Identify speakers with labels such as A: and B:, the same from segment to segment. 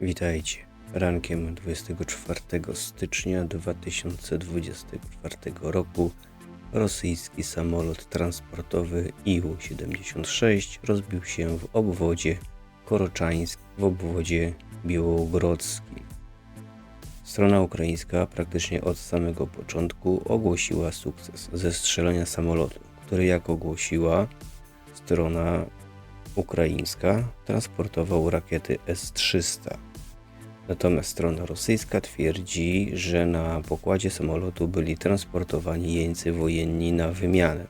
A: Witajcie. Rankiem 24 stycznia 2024 roku rosyjski samolot transportowy Ił-76 rozbił się w obwodzie koroczańskim w obwodzie białogrodzkim. Strona ukraińska praktycznie od samego początku ogłosiła sukces zestrzelenia samolotu, który jak ogłosiła strona ukraińska transportował rakiety S-300. Natomiast strona rosyjska twierdzi, że na pokładzie samolotu byli transportowani jeńcy wojenni na wymianę.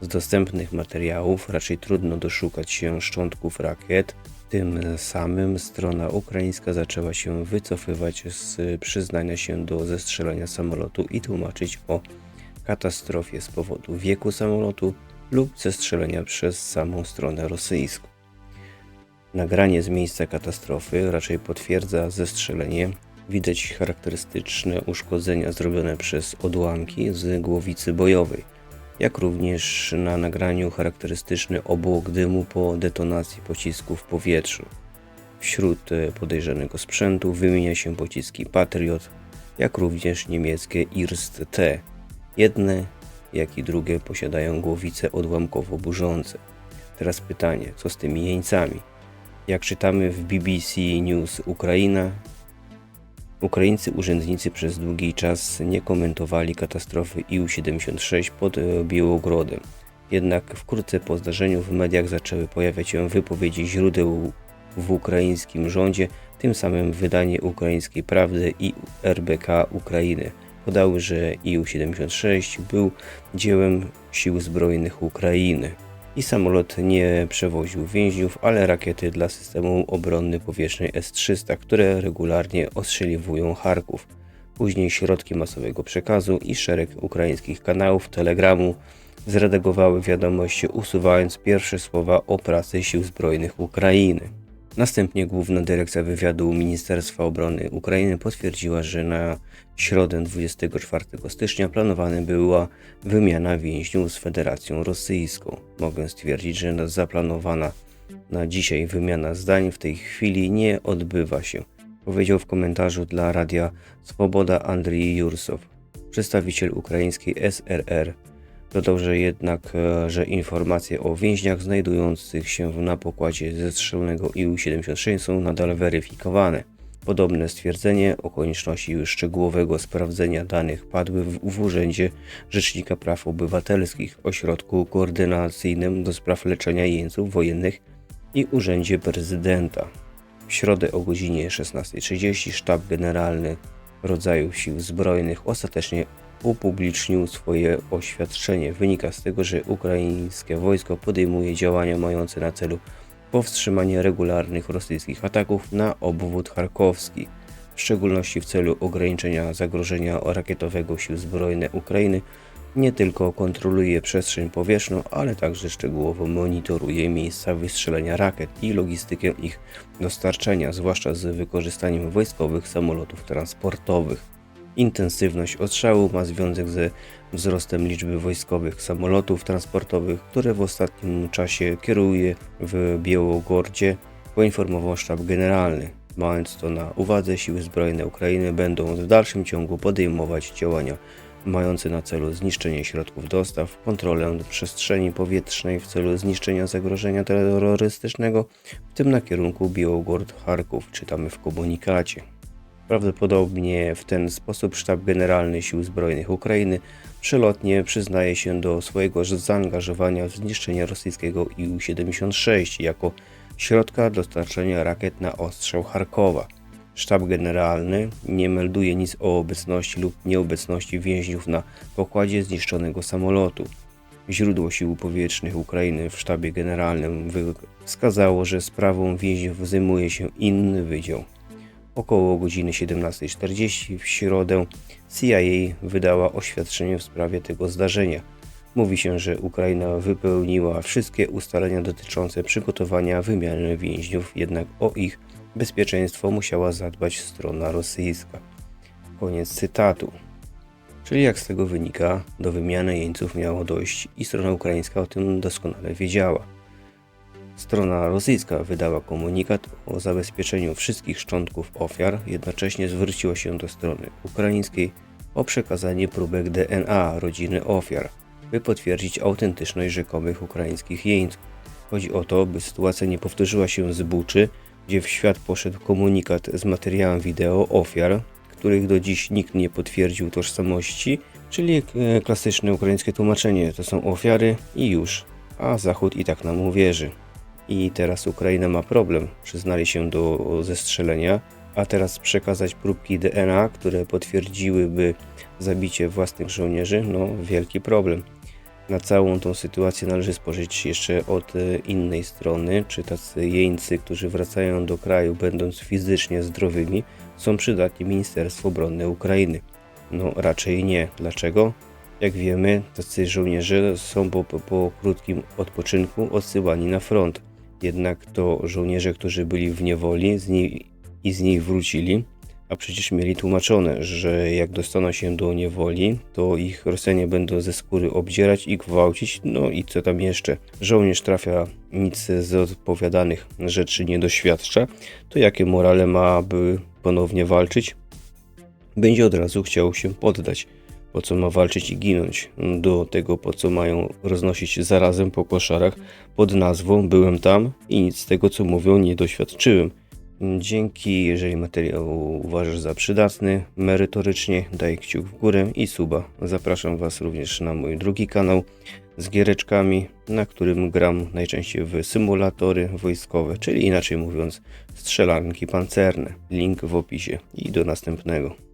A: Z dostępnych materiałów raczej trudno doszukać się szczątków rakiet, tym samym strona ukraińska zaczęła się wycofywać z przyznania się do zestrzelenia samolotu i tłumaczyć o katastrofie z powodu wieku samolotu lub zestrzelenia przez samą stronę rosyjską. Nagranie z miejsca katastrofy raczej potwierdza zestrzelenie. Widać charakterystyczne uszkodzenia zrobione przez odłamki z głowicy bojowej, jak również na nagraniu charakterystyczny obłok dymu po detonacji pocisku w powietrzu. Wśród e, podejrzanego sprzętu wymienia się pociski Patriot, jak również niemieckie Irst-T. Jedne, jak i drugie posiadają głowice odłamkowo burzące. Teraz pytanie, co z tymi jeńcami? Jak czytamy w BBC News Ukraina, Ukraińcy urzędnicy przez długi czas nie komentowali katastrofy IU-76 pod e, Białogrodem. Jednak wkrótce po zdarzeniu w mediach zaczęły pojawiać się wypowiedzi źródeł w ukraińskim rządzie, tym samym wydanie ukraińskiej prawdy i RBK Ukrainy podały, że IU-76 był dziełem sił zbrojnych Ukrainy i samolot nie przewoził więźniów, ale rakiety dla systemu obrony powietrznej S-300, które regularnie ostrzeliwują Charków. Później środki masowego przekazu i szereg ukraińskich kanałów Telegramu zredagowały wiadomości, usuwając pierwsze słowa o pracy sił zbrojnych Ukrainy. Następnie Główna Dyrekcja Wywiadu Ministerstwa Obrony Ukrainy potwierdziła, że na środę 24 stycznia planowana była wymiana więźniów z Federacją Rosyjską. Mogę stwierdzić, że zaplanowana na dzisiaj wymiana zdań w tej chwili nie odbywa się, powiedział w komentarzu dla Radia Swoboda Andrii Jursow, przedstawiciel ukraińskiej SRR Dodał, że jednak, e, że informacje o więźniach znajdujących się na pokładzie zestrzelonego IU-76 są nadal weryfikowane. Podobne stwierdzenie o konieczności szczegółowego sprawdzenia danych padły w, w Urzędzie Rzecznika Praw Obywatelskich, Ośrodku Koordynacyjnym do Spraw Leczenia Jeńców Wojennych i Urzędzie Prezydenta. W środę o godzinie 16.30 Sztab Generalny Rodzaju Sił Zbrojnych ostatecznie upublicznił swoje oświadczenie. Wynika z tego, że ukraińskie wojsko podejmuje działania mające na celu powstrzymanie regularnych rosyjskich ataków na obwód charkowski, w szczególności w celu ograniczenia zagrożenia rakietowego sił zbrojnych Ukrainy. Nie tylko kontroluje przestrzeń powietrzną, ale także szczegółowo monitoruje miejsca wystrzelenia rakiet i logistykę ich dostarczenia, zwłaszcza z wykorzystaniem wojskowych samolotów transportowych. Intensywność ostrzału ma związek ze wzrostem liczby wojskowych samolotów transportowych, które w ostatnim czasie kieruje w Białogordzie, poinformował sztab generalny. Mając to na uwadze, siły zbrojne Ukrainy będą w dalszym ciągu podejmować działania mające na celu zniszczenie środków dostaw, kontrolę przestrzeni powietrznej w celu zniszczenia zagrożenia terrorystycznego, w tym na kierunku Białogord-Charków, czytamy w komunikacie. Prawdopodobnie w ten sposób Sztab Generalny Sił Zbrojnych Ukrainy przelotnie przyznaje się do swojego zaangażowania w zniszczenie rosyjskiego IU-76 jako środka dostarczenia rakiet na ostrzał Charkowa. Sztab Generalny nie melduje nic o obecności lub nieobecności więźniów na pokładzie zniszczonego samolotu. Źródło sił powietrznych Ukrainy w sztabie generalnym wskazało, że sprawą więźniów zajmuje się inny wydział. Około godziny 17.40 w środę CIA wydała oświadczenie w sprawie tego zdarzenia. Mówi się, że Ukraina wypełniła wszystkie ustalenia dotyczące przygotowania wymiany więźniów, jednak o ich bezpieczeństwo musiała zadbać strona rosyjska. Koniec cytatu. Czyli jak z tego wynika, do wymiany jeńców miało dojść i strona ukraińska o tym doskonale wiedziała. Strona rosyjska wydała komunikat o zabezpieczeniu wszystkich szczątków ofiar, jednocześnie zwróciła się do strony ukraińskiej o przekazanie próbek DNA rodziny ofiar, by potwierdzić autentyczność rzekomych ukraińskich jeńców. Chodzi o to, by sytuacja nie powtórzyła się z Buczy, gdzie w świat poszedł komunikat z materiałem wideo ofiar, których do dziś nikt nie potwierdził tożsamości, czyli e, klasyczne ukraińskie tłumaczenie to są ofiary i już, a Zachód i tak nam uwierzy. I teraz Ukraina ma problem. Przyznali się do zestrzelenia, a teraz przekazać próbki DNA, które potwierdziłyby zabicie własnych żołnierzy, no wielki problem. Na całą tą sytuację należy spojrzeć jeszcze od e, innej strony, czy tacy jeńcy, którzy wracają do kraju będąc fizycznie zdrowymi, są przydatni Ministerstwu Obrony Ukrainy. No raczej nie. Dlaczego? Jak wiemy, tacy żołnierze są po, po, po krótkim odpoczynku odsyłani na front. Jednak to żołnierze, którzy byli w niewoli z niej, i z nich wrócili, a przecież mieli tłumaczone, że jak dostaną się do niewoli, to ich Rosjanie będą ze skóry obdzierać i gwałcić, no i co tam jeszcze. Żołnierz trafia, nic z odpowiadanych rzeczy nie doświadcza, to jakie morale ma, by ponownie walczyć? Będzie od razu chciał się poddać. Po co ma walczyć i ginąć? Do tego, po co mają roznosić zarazem po koszarach pod nazwą Byłem tam i nic z tego, co mówią, nie doświadczyłem. Dzięki, jeżeli materiał uważasz za przydatny, merytorycznie daj kciuk w górę i suba. Zapraszam Was również na mój drugi kanał z giereczkami, na którym gram najczęściej w symulatory wojskowe, czyli inaczej mówiąc strzelanki pancerne. Link w opisie i do następnego.